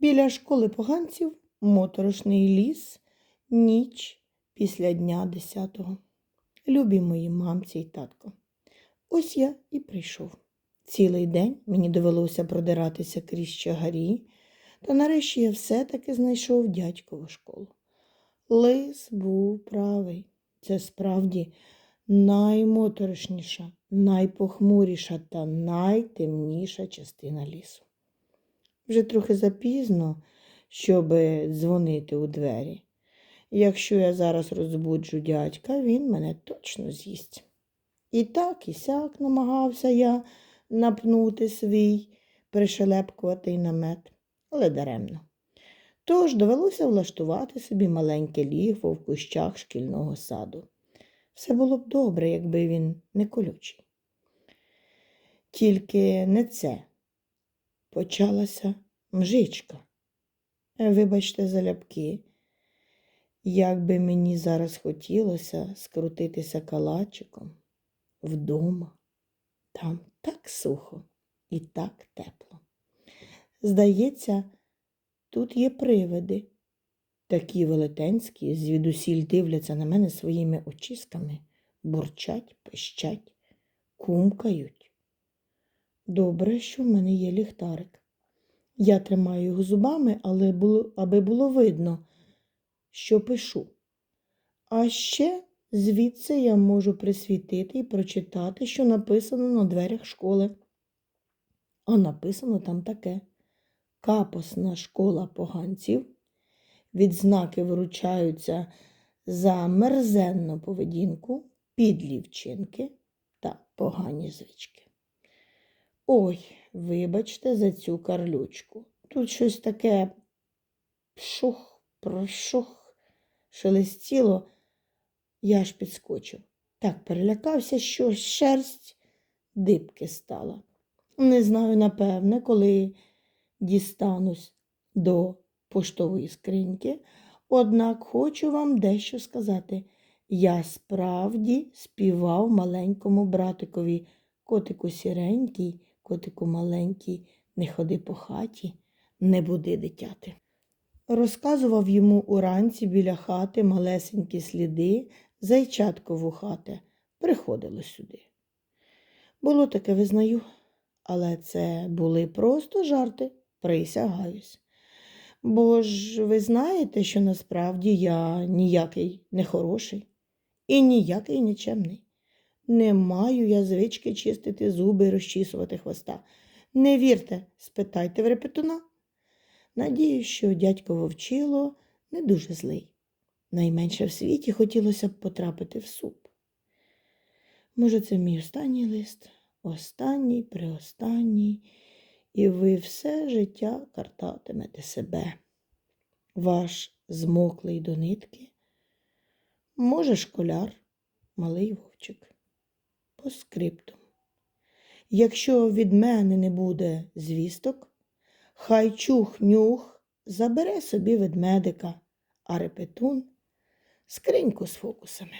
Біля школи поганців моторошний ліс, ніч після дня десятого. Любі мої мамці й татко. Ось я і прийшов. Цілий день мені довелося продиратися крізь чагарі, та нарешті я все-таки знайшов дядькову школу. Лис був правий. Це справді наймоторошніша, найпохмуріша та найтемніша частина лісу. Вже трохи запізно, щоб дзвонити у двері. Якщо я зараз розбуджу дядька, він мене точно з'їсть. І так, і сяк намагався я напнути свій пришелепкуватий намет, але даремно. Тож довелося влаштувати собі маленьке лігво в кущах шкільного саду. Все було б добре, якби він не колючий. Тільки не це. Почалася мжичка. Е, Вибачте за ляпки. Як би мені зараз хотілося скрутитися калачиком вдома. Там так сухо і так тепло. Здається, тут є привиди. Такі велетенські, звідусіль дивляться на мене своїми очісками, бурчать, пищать, кумкають. Добре, що в мене є ліхтарик. Я тримаю його зубами, але було, аби було видно, що пишу. А ще звідси я можу присвітити і прочитати, що написано на дверях школи. А написано там таке: Капосна школа поганців. Відзнаки вручаються за мерзенну поведінку, підлі вчинки та погані звички. Ой, вибачте за цю карлючку. Тут щось таке пшух, прошух, шелестіло, я аж підскочив. Так перелякався, що шерсть дибки стала. Не знаю, напевне, коли дістанусь до поштової скриньки, однак хочу вам дещо сказати. Я справді співав маленькому братикові, котику сіренький, котику маленький, не ходи по хаті, не буди дитяти. Розказував йому уранці біля хати малесенькі сліди, зайчатко вухате, приходило сюди. Було таке, визнаю, але це були просто жарти, присягаюсь. Бо ж ви знаєте, що насправді я ніякий не хороший і ніякий нічемний. Не маю я звички чистити зуби і розчісувати хвоста. Не вірте, спитайте в репетуна. Надію, що дядько Вовчило не дуже злий. Найменше в світі хотілося б потрапити в суп. Може, це мій останній лист, останній, приостанній, і ви все життя картатимете себе. Ваш змоклий до нитки, може, школяр, малий вовчик, по скрипту. Якщо від мене не буде звісток, хай чух-нюх забере собі ведмедика, а репетун скриньку з фокусами.